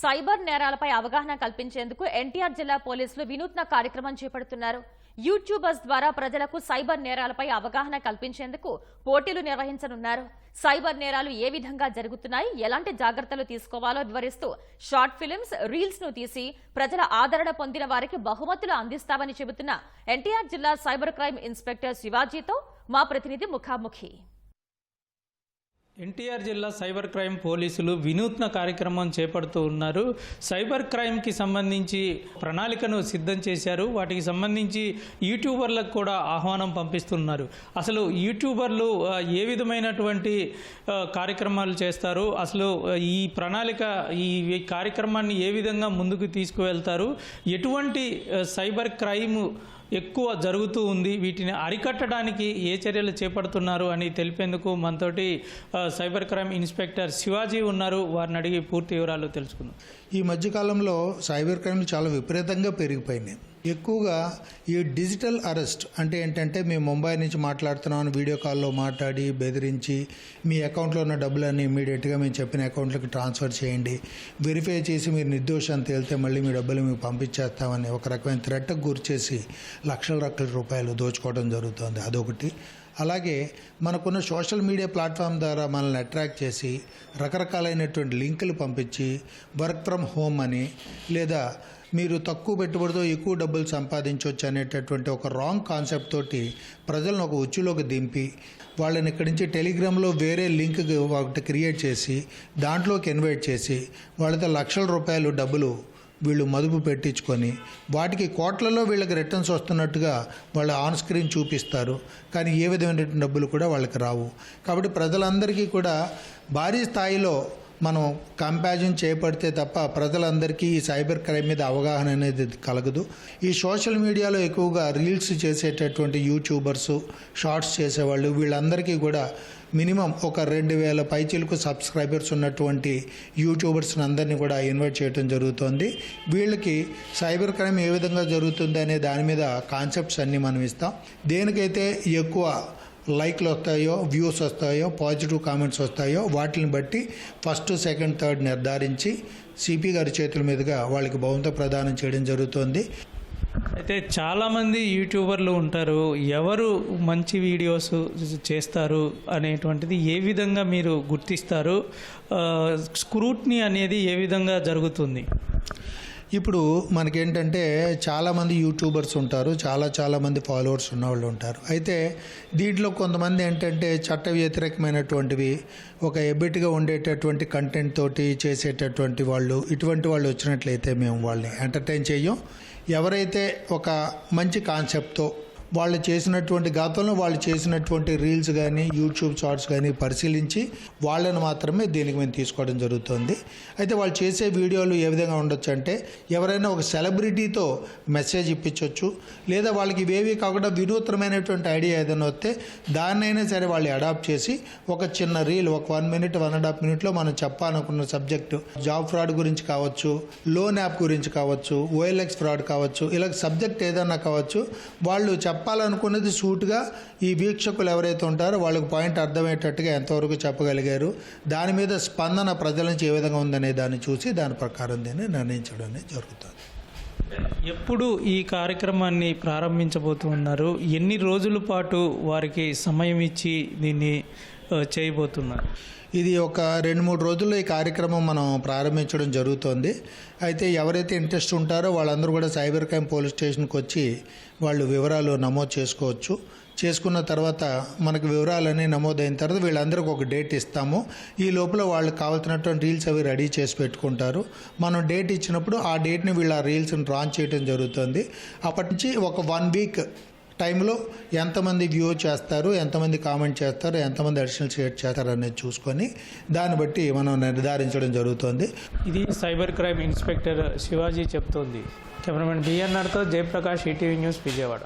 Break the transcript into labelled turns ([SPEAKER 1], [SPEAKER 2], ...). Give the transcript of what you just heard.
[SPEAKER 1] Cyber నేరాలపై అవగాహన కల్పించేందుకు ఎన్టీఆర్ జిల్లా పోలీసులు వినూత్న కార్యక్రమం చేపడుతున్నారు. యూట్యూబర్స్ ద్వారా ప్రజలకు సైబర్ నేరాలపై అవగాహన కల్పించేందుకు పోటీలు నిర్వహించనున్నారు. సైబర్ నేరాలు ఏ విధంగా జరుగుతున్నాయి ఎలాంటి జాగ్రత్తలు తీసుకోవాలో వివరిస్తూ షార్ట్ ఫిలిమ్స్ రీల్స్ను తీసి ప్రజల ఆదరణ పొందిన వారికి బహుమతులు అందిస్తామని చెబుతున్న ఎన్టీఆర్ జిల్లా సైబర్ క్రైమ్ ఇన్స్పెక్టర్ శివాజీతో మా ప్రతినిధి ముఖాముఖి.
[SPEAKER 2] ఎన్టీఆర్ జిల్లా సైబర్ క్రైమ్ పోలీసులు వినూత్న కార్యక్రమం చేపడుతూ ఉన్నారు. సైబర్ క్రైమ్కి సంబంధించి ప్రణాళికను సిద్ధం చేశారు. వాటికి సంబంధించి యూట్యూబర్లకు కూడా ఆహ్వానం పంపిస్తున్నారు. అసలు యూట్యూబర్లు ఏ విధమైనటువంటి కార్యక్రమాలు చేస్తారు? అసలు ఈ ప్రణాళిక ఈ కార్యక్రమాన్ని ఏ విధంగా ముందుకు తీసుకువెళ్తారు? ఎటువంటి సైబర్ క్రైమ్ ఎక్కువ జరుగుతూ ఉంది. వీటిని అరికట్టడానికి ఏ చర్యలు చేపడుతున్నారు అని తెలిపేందుకు మనతోటి సైబర్ క్రైమ్ ఇన్స్పెక్టర్ శివాజీ ఉన్నారు. వారిని అడిగి పూర్తి వివరాలు తెలుసుకుందాం.
[SPEAKER 3] ఈ మధ్యకాలంలో సైబర్ క్రైమ్లు చాలా విపరీతంగా పెరిగిపోయినాయి. ఎక్కువగా ఈ డిజిటల్ అరెస్ట్ అంటే ఏంటంటే మేము ముంబై నుంచి మాట్లాడుతున్నామని వీడియో కాల్లో మాట్లాడి బెదిరించి మీ అకౌంట్లో ఉన్న డబ్బులన్నీ ఇమీడియట్గా మేము చెప్పిన అకౌంట్లోకి ట్రాన్స్ఫర్ చేయండి. వెరిఫై చేసి మీరు నిర్దోషం తేలితే మళ్ళీ మీ డబ్బులు మీకు పంపించేస్తామని ఒక రకమైన థ్రెట్కు గురిచేసి లక్షల లక్షల రూపాయలు దోచుకోవడం జరుగుతుంది. అదొకటి. అలాగే మనకున్న సోషల్ మీడియా ప్లాట్ఫామ్ ద్వారా మనల్ని అట్రాక్ట్ చేసి రకరకాలైనటువంటి లింకులు పంపించి వర్క్ ఫ్రమ్ హోమ్ అని లేదా మీరు తక్కువ పెట్టుబడితో ఎక్కువ డబ్బులు సంపాదించవచ్చు అనేటటువంటి ఒక రాంగ్ కాన్సెప్ట్ తోటి ప్రజలను ఒక ఉచ్చులోకి దింపి వాళ్ళని ఇక్కడి నుంచి టెలిగ్రామ్లో వేరే లింక్ ఒకటి క్రియేట్ చేసి దాంట్లోకి ఇన్వైట్ చేసి వాళ్ళతో లక్షల రూపాయలు డబ్బులు వీళ్ళు మదుపు పెట్టించుకొని వాటికి కోట్లలో వీళ్ళకి రిటర్న్స్ వస్తున్నట్టుగా వాళ్ళు ఆన్ స్క్రీన్ చూపిస్తారు. కానీ ఏ విధమైనటువంటి డబ్బులు కూడా వాళ్ళకి రావు. కాబట్టి ప్రజలందరికీ కూడా భారీ స్థాయిలో మనం కంపారిజన్ చేపడితే తప్ప ప్రజలందరికీ ఈ సైబర్ క్రైమ్ మీద అవగాహన అనేది కలగదు. ఈ సోషల్ మీడియాలో ఎక్కువగా రీల్స్ చేసేటటువంటి యూట్యూబర్స్ షార్ట్స్ చేసేవాళ్ళు వీళ్ళందరికీ కూడా మినిమం ఒక రెండు వేల పైచీలకు సబ్స్క్రైబర్స్ ఉన్నటువంటి యూట్యూబర్స్ని అందరినీ కూడా ఇన్వైట్ చేయడం జరుగుతుంది. వీళ్ళకి సైబర్ క్రైమ్ ఏ విధంగా జరుగుతుంది అనే దాని మీద కాన్సెప్ట్స్ అన్నీ మనం ఇస్తాం. దేనికైతే ఎక్కువ లైక్లు వస్తాయో వ్యూస్ వస్తాయో పాజిటివ్ కామెంట్స్ వస్తాయో వాటిని బట్టి ఫస్ట్ సెకండ్ థర్డ్ నిర్ధారించి సిపి గారి చేతుల మీదుగా వాళ్ళకి బహుమత ప్రదానం చేయడం జరుగుతుంది.
[SPEAKER 2] అయితే చాలామంది యూట్యూబర్లు ఉంటారు ఎవరు మంచి వీడియోస్ చేస్తారు అనేటువంటిది ఏ విధంగా మీరు గుర్తిస్తారు? స్క్రూట్ని అనేది ఏ విధంగా జరుగుతుంది?
[SPEAKER 3] ఇప్పుడు మనకేంటంటే చాలామంది యూట్యూబర్స్ ఉంటారు చాలా చాలామంది ఫాలోవర్స్ ఉన్నవాళ్ళు ఉంటారు. అయితే దీంట్లో కొంతమంది ఏంటంటే చట్ట వ్యతిరేకమైనటువంటివి ఒక ఎబిట్గా ఉండేటటువంటి కంటెంట్ తోటి చేసేటటువంటి వాళ్ళు ఇటువంటి వాళ్ళు వచ్చినట్లయితే మేము వాళ్ళని ఎంటర్టైన్ చేయం ఎవరైతే ఒక మంచి కాన్సెప్ట్తో వాళ్ళు చేసినటువంటి గతంలో వాళ్ళు చేసినటువంటి రీల్స్ కానీ యూట్యూబ్ షార్ట్స్ కానీ పరిశీలించి వాళ్ళని మాత్రమే దీనికి మేము తీసుకోవడం జరుగుతుంది. అయితే వాళ్ళు చేసే వీడియోలు ఏ విధంగా ఉండొచ్చు అంటే ఎవరైనా ఒక సెలబ్రిటీతో మెసేజ్ ఇప్పించవచ్చు లేదా వాళ్ళకి ఇవేవి కాకుండా వినూత్నమైనటువంటి ఐడియా ఏదైనా వస్తే దాన్నైనా సరే వాళ్ళు అడాప్ట్ చేసి ఒక చిన్న రీల్ ఒక one minute one and half మినిట్లో మనం చెప్పాలనుకున్న సబ్జెక్టు జాబ్ ఫ్రాడ్ గురించి కావచ్చు లోన్ యాప్ గురించి కావచ్చు ఓఎల్ఎక్స్ ఫ్రాడ్ కావచ్చు ఇలా సబ్జెక్ట్ ఏదైనా కావచ్చు వాళ్ళు చెప్ప చెప్పాలనుకున్నది సూటుగా ఈ వీక్షకులు ఎవరైతే ఉంటారో వాళ్ళకి పాయింట్ అర్థమయ్యేటట్టుగా ఎంతవరకు చెప్పగలిగారు దాని మీద స్పందన ప్రజల నుంచి ఏ విధంగా ఉందనే దాన్ని చూసి దాని ప్రకారం దీన్ని నిర్ణయించడం అనేది జరుగుతుంది.
[SPEAKER 2] ఎప్పుడు ఈ కార్యక్రమాన్ని ప్రారంభించబోతున్నారు ఎన్ని రోజుల పాటు వారికి సమయం ఇచ్చి దీన్ని చేయబోతున్నారు.
[SPEAKER 3] ఇది ఒక రెండు మూడు రోజుల్లో ఈ కార్యక్రమం మనం ప్రారంభించడం జరుగుతోంది. అయితే ఎవరైతే ఇంట్రెస్ట్ ఉంటారో వాళ్ళందరూ కూడా సైబర్ క్రైమ్ పోలీస్ స్టేషన్కి వచ్చి వాళ్ళు వివరాలు నమోదు చేసుకోవచ్చు. చేసుకున్న తర్వాత మనకు వివరాలన్నీ నమోదైన తర్వాత వీళ్ళందరికీ ఒక డేట్ ఇస్తాము. ఈ లోపల వాళ్ళకి కావాల్సినటువంటి రీల్స్ అవి రెడీ చేసి పెట్టుకుంటారు. మనం డేట్ ఇచ్చినప్పుడు ఆ డేట్ని వీళ్ళు ఆ రీల్స్ని రాన్ చేయడం జరుగుతుంది. అప్పటి నుంచి ఒక వన్ వీక్ టైంలో ఎంతమంది వ్యూ చేస్తారు ఎంతమంది కామెంట్ చేస్తారు ఎంతమంది అడిషనల్ షేర్ చేస్తారు అనేది చూసుకొని దాన్ని బట్టి మనం నిర్ధారించడం జరుగుతుంది.
[SPEAKER 2] ఇది సైబర్ క్రైమ్ ఇన్స్పెక్టర్ శివాజీ చెప్తోంది. కెమెరామెన్ బిఎన్ఆర్తో జయప్రకాష్ ఈటీవీ న్యూస్ విజయవాడ.